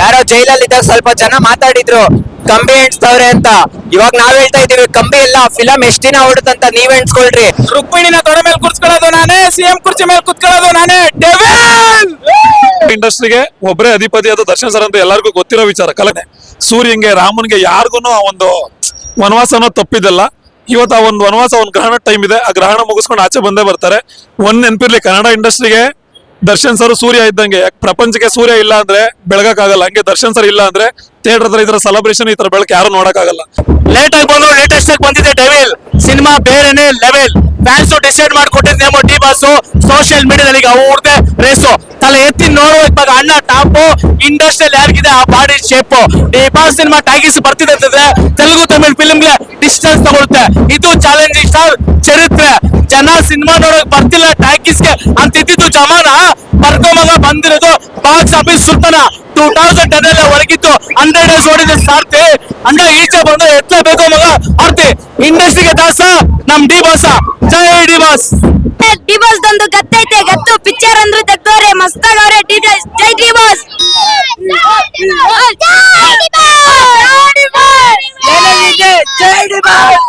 ಯಾರೋ ಜೈಲಲ್ಲಿ ಇದ್ದಾಗ ಸ್ವಲ್ಪ ಜನ ಮಾತಾಡಿದ್ರು ಕಂಬಿ ಎಣ್ಸ್ತವ್ರೆ ಅಂತ. ಇವಾಗ ನಾವ್ ಹೇಳ್ತಾ ಇದೀವಿ ಕಂಬಿ ಇಲ್ಲ ಫಿಲಂ ಎಷ್ಟ್ ದಿನ ಓಡುತ್ತಂತ ನೀವ್ ಎಣ್ಸ್ಕೊಳ್ರಿ. ರುಕ್ಮಿಣಿನ ತೊಡೆ ಮೇಲೆ ಕುರ್ಸ್ಕೊಳ್ಳೋದು ನಾನೇ ಸಿಎಂ ಕುರ್ಚಿ ಮೇಲೆ ಕುತ್ಕೊಳ್ಳೋದು ನಾನೇ. ಡೆವಿಲ್ ಇಂಡಸ್ಟ್ರಿಗೆ ಒಬ್ಬರೇ ಅಧಿಪತಿ ಅದು ದರ್ಶನ್ ಸರ್ ಅಂತ ಎಲ್ಲರಿಗೂ ಗೊತ್ತಿರೋ ವಿಚಾರ. ಕಲನೆ ಸೂರ್ಯಂಗೆ ರಾಮನ್ಗೆ ಯಾರಿಗೂ ಒಂದು ವನವಾಸ ಅನ್ನೋದು ತಪ್ಪಿದಲ್ಲ. ಇವತ್ತು ಆ ಒಂದು ವನವಾಸ ಒಂದು ಗ್ರಹಣ ಟೈಮ್ ಇದೆ. ಆ ಗ್ರಹಣ ಮುಗಿಸ್ಕೊಂಡು ಆಚೆ ಬಂದೇ ಬರ್ತಾರೆ. ಒಂದ್ ನೆನ್ಪಿರ್ಲಿ ಕನ್ನಡ ಇಂಡಸ್ಟ್ರಿಗೆ ದರ್ಶನ್ ಸರ್ ಸೂರ್ಯ ಇದ್ದಂಗೆ. ಪ್ರಪಂಚಕ್ಕೆ ಸೂರ್ಯ ಇಲ್ಲ ಅಂದ್ರೆ ಬೆಳಗಕ್ಕಾಗಲ್ಲ. ಹಂಗೆ ದರ್ಶನ್ ಸರ್ ಇಲ್ಲ ಅಂದ್ರೆ ಥಿಯೇಟರ್ ಹತ್ರ ಈ ತರ ಸೆಲೆಬ್ರೇಷನ್ ಈ ತರ ಬೆಳಕು ಯಾರು ನೋಡಕ್ಕಾಗಲ್ಲ. ಲೇಟ್ ಆಗಿ ಬಂದು ಲೇಟೆಸ್ಟ್ ಆಗಿ ಬಂದಿದೆ ಡೆವಿಲ್ ಸಿನಿಮಾ ಬೇರೆನೆ ಲೆವೆಲ್ ಫ್ಯಾನ್ಸ್ ಡಿಸೈಡ್ ಮಾಡ್ಕೊಟ್ಟಿದ್ ನೇಮೋ ಡಿ ಬಾಸು ಸೋಷಿಯಲ್ ಮೀಡಿಯಾದಲ್ಲಿ ಈಗ ಅವ್ರದೇ ರೇಸು ತಲೆ ಎತ್ತಿ ನೋಡುವ ಇವಾಗ ಅಣ್ಣ, ಟಾಪು ಇಂಡಸ್ಟ್ರಿಯಲ್ಲಿ ಯಾರಿಗಿದೆ, ಆ body shape D boss cinema ಟ್ಯಾಗಿಸ್ ಬರ್ತಿದೆ ಅಂತಂದ್ರೆ ತೆಲುಗು, ತಮಿಳ್ ಫಿಲ್ಮ್ಗೆ ಡಿಸ್ಟೆನ್ಸ್ ತಗೊಳುತ್ತೆ. ಇದು ಚಾಲೆಂಜಿಂಗ್ ಸ್ಟಾರ್ ಚರಿತ್ರೆ. ಜನ ಸಿನಿಮಾ ನೋಡಕ್ ಬರ್ತಿಲ್ಲ ಟ್ಯಾಗಿಸ್ಗೆ ಅಂತ ಒಂದು ಜಮಾನ ಪರ್ಕೊಂಬ ಬಂದಿರೋದು ಬಾಕ್ಸ್ ಆಫೀಸ್ ಸುತ್ತನ ಟೂ ತೌಸಂಡ್ ಟೆನ್ ಅಲ್ಲಿ ಹೊರಗಿತ್ತು ಹಂಡ್ರೆಡ್ ಡೇಸ್ ಓಡಿದ್ರೆ ಸಾರ್ತಿ ಅಂದ್ರೆ ಈಚೆ ಬಂದು ಎತ್ತಲೇಬೇಕು ಮಗ. ಆರ್ತಿ ಇಂಡಸ್ಟ್ರಿಗೆ ದಾಸ ನಮ್ ಡಿ ಬಾಸ ಜೈ ಡಿ ಬಾಸ್ ಡಿ ಬಾಸ್ ದಂದು ಗತ್ತೈತೆ ಗತ್ತು ಪಿಕ್ಚರ್ ಅಂದ್ರೆ ತೆಗ್ದವ್ರೆ ಮಸ್ತಾಗವ್ರೆ ಡಿ ಜೈ ಡಿ ಬಾಸ್ ಜೈ ಡಿ ಬಾಸ್ ಜೈ ಡಿ ಬಾಸ್